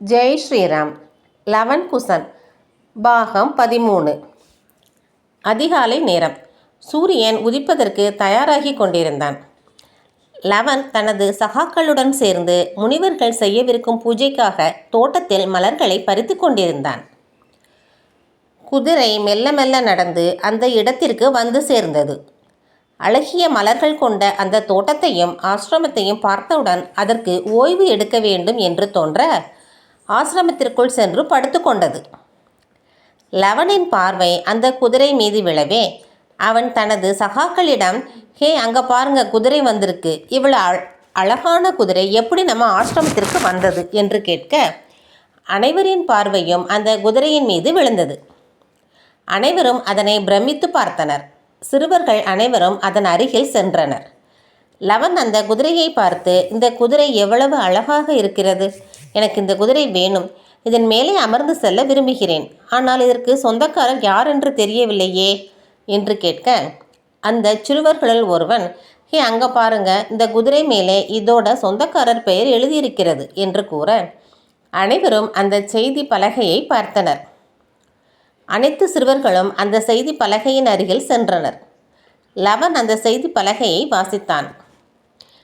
Jai Sriram eleven Kusan பாகம் பதிமூணு அதிகாலை நேரம் சூரியன் உதிப்பதற்கு தயாராகி கொண்டிருந்தான் லவன் தனது சகாக்களுடன் சேர்ந்து முனிவர்கள் செய்யவிருக்கும் பூஜைக்காக தோட்டத்தில் மலர்களை பறித்து கொண்டிருந்தான் குதிரை மெல்ல மெல்ல நடந்து அந்த இடத்திற்கு வந்து சேர்ந்தது அழகிய மலர்கள் கொண்ட அந்த தோட்டத்தையும் ஆசிரமத்தையும் பார்த்தவுடன் அதற்கு ஓய்வு எடுக்க வேண்டும் என்று தோன்ற ஆசிரமத்திற்குள் சென்று படுத்துக்கொண்டது லவனின் பார்வை அந்த குதிரை மீது விழவே அவன் தனது சகாக்களிடம் ஹே அங்கே பாருங்க குதிரை வந்திருக்கு. இவ்வளோ அழ அழகான குதிரை எப்படி நம்ம ஆசிரமத்திற்கு வந்தது? என்று கேட்க அனைவரின் பார்வையும் அந்த குதிரையின் மீது விழுந்தது. அனைவரும் அதனை பிரமித்து பார்த்தனர். சிறுவர்கள் அனைவரும் அதன் அருகில் சென்றனர். லவன் அந்த குதிரையை பார்த்து இந்த குதிரை எவ்வளவு அழகாக இருக்கிறது. எனக்கு இந்த குதிரை வேணும். இதன் மேலே அமர்ந்து செல்ல விரும்புகிறேன். ஆனால் இதற்கு சொந்தக்காரர் யார் என்று தெரியவில்லையே என்று கேட்க அந்த சிறுவர்களில் ஒருவன் ஹே அங்கே பாருங்க. இந்த குதிரை மேலே இதோட சொந்தக்காரர் பெயர் எழுதியிருக்கிறது என்று கூற அனைவரும் அந்த செய்தி பலகையை பார்த்தனர். அனைத்து சிறுவர்களும் அந்த செய்தி பலகையின் அருகில் சென்றனர். லவன் அந்த செய்தி பலகையை வாசித்தான்.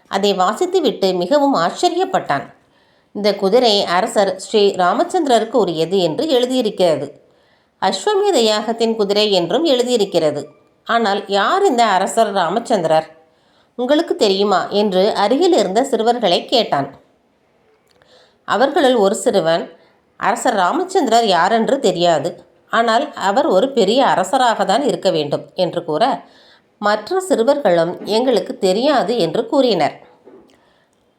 அதை வாசித்துவிட்டு மிகவும் ஆச்சரியப்பட்டான். இந்த குதிரை அரசர் ஸ்ரீ ராமச்சந்திரருக்கு உரியது என்று எழுதியிருக்கிறது. அஸ்வமேத யாகத்தின் குதிரை என்றும் எழுதியிருக்கிறது. ஆனால் யார் இந்த அரசர் ராமச்சந்திரர்? உங்களுக்கு தெரியுமா? என்று அருகில் இருந்த சிறுவர்களை கேட்டான். அவர்களுள் ஒரு சிறுவன் அரசர் ராமச்சந்திரர் யாரென்று தெரியாது. ஆனால் அவர் ஒரு பெரிய அரசராக தான் இருக்க வேண்டும் என்று கூற மற்ற சிறுவர்களும் எங்களுக்கு தெரியாது என்று கூறினர்.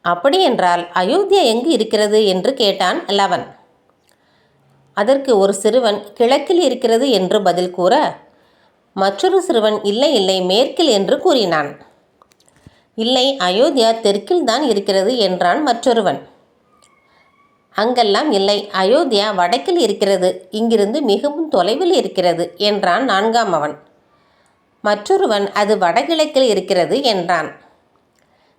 அப்படியென்றால் அயோத்தியா எங்கு இருக்கிறது? என்று கேட்டான் லவன். அதற்கு ஒரு சிறுவன் கிழக்கில் இருக்கிறது என்று பதில் கூற மற்றொரு சிறுவன் இல்லை இல்லை மேற்கில் என்று கூறினான். இல்லை அயோத்தியா தெற்கில் தான் இருக்கிறது என்றான் மற்றொருவன். அங்கெல்லாம் இல்லை. அயோத்தியா வடக்கில் இருக்கிறது. இங்கிருந்து மிகவும் தொலைவில் இருக்கிறது என்றான் நான்காம் அவன். மற்றொருவன் அது வடகிழக்கில் இருக்கிறது என்றான்.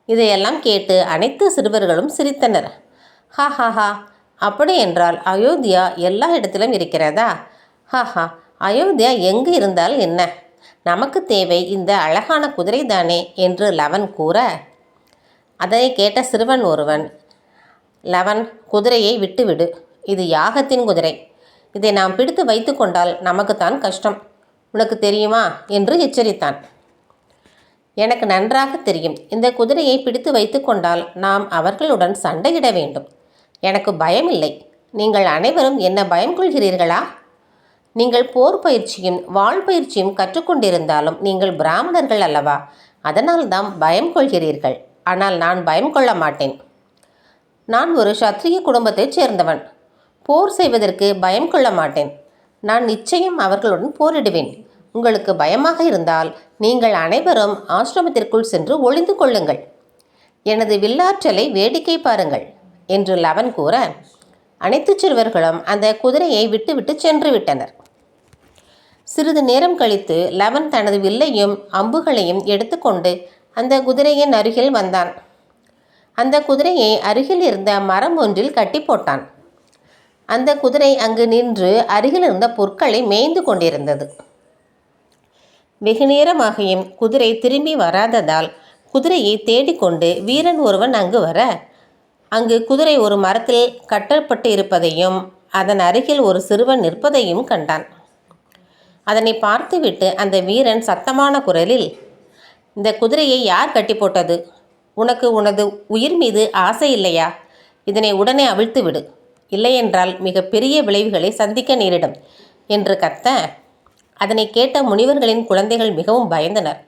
இதையெல்லாம் கேட்டு அனைத்து சிறுவர்களும் சிரித்தனர். ஹா ஹா ஹா அப்படி என்றால் அயோத்தியா எல்லா இடத்திலும் இருக்கிறதா? ஹா ஹா அயோத்தியா எங்கு இருந்தால் என்ன? நமக்கு தேவை இந்த அழகான குதிரை தானே என்று லவன் கூற. அதனை கேட்ட சிறுவன் ஒருவன் லவன் குதிரையை விட்டுவிடு. இது யாகத்தின் குதிரை. இதை நாம் பிடித்து வைத்து கொண்டால் நமக்குத்தான் கஷ்டம். உனக்கு தெரியுமா? என்று எச்சரித்தான். எனக்கு நன்றாக தெரியும். இந்த குதிரையை பிடித்து வைத்து கொண்டால் நாம் அவர்களுடன் சண்டையிட வேண்டும். எனக்கு பயம் இல்லை நீங்கள் அனைவரும் என்ன பயம் கொள்கிறீர்களா? நீங்கள் போர் பயிற்சியும் வாழ் பயிற்சியும் கற்றுக்கொண்டிருந்தாலும் நீங்கள் பிராமணர்கள் அல்லவா? அதனால்தான் பயம் கொள்கிறீர்கள். ஆனால் நான் பயம் கொள்ள மாட்டேன். நான் ஒரு சத்திரிய குடும்பத்தைச் சேர்ந்தவன். போர் செய்வதற்கு பயம் கொள்ள மாட்டேன். நான் நிச்சயம் அவர்களுடன் போரிடுவேன். உங்களுக்கு பயமாக இருந்தால் நீங்கள் அனைவரும் ஆசிரமத்திற்குள் சென்று ஒளிந்து கொள்ளுங்கள். எனது வில்லாற்றலை வேடிக்கை பாருங்கள் என்று லவன் கூற அனைத்து சிறுவர்களும் அந்த குதிரையை விட்டுவிட்டு சென்று விட்டனர் சிறிது நேரம் கழித்து லவன் தனது வில்லையும் அம்புகளையும் எடுத்துக்கொண்டு அந்த குதிரையின் அருகில் வந்தான். அந்த குதிரையை அருகில் இருந்த மரம் ஒன்றில் கட்டி போட்டான். அந்த குதிரை அங்கு நின்று அருகில் இருந்த பொருட்களை மேய்ந்து கொண்டிருந்தது. வெகு நேரமாகியும் குதிரை திரும்பி வராததால் குதிரையை தேடிக்கொண்டு வீரன் ஒருவன் அங்கு வர அங்கு குதிரை ஒரு மரத்தில் கட்டப்பட்டு இருப்பதையும் அதன் அருகில் ஒரு சிறுவன் நிற்பதையும் கண்டான். அதனை பார்த்துவிட்டு அந்த வீரன் சத்தமான குரலில் இந்த குதிரையை யார் கட்டி போட்டது உனக்கு உனது உயிர் மீது ஆசை இல்லையா? இதனை உடனே அவிழ்த்து விடு. இல்லையென்றால் மிக பெரிய விளைவுகளை சந்திக்க நேரிடும் என்று கத்த அதனை கேட்ட முனிவர்களின் குழந்தைகள் மிகவும் பயந்தனர்.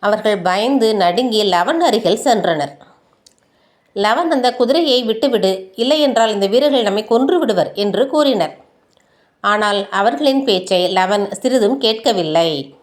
அவர்கள் பயந்து நடுங்கி லவன் அருகில் சென்றனர். லவன் அந்த குதிரையை விட்டுவிடு. இல்லையென்றால் இந்த வீரர்கள் நம்மை கொன்று விடுவர் என்று கூறினர். ஆனால் அவர்களின் பேச்சை லவன் சிறிதும் கேட்கவில்லை.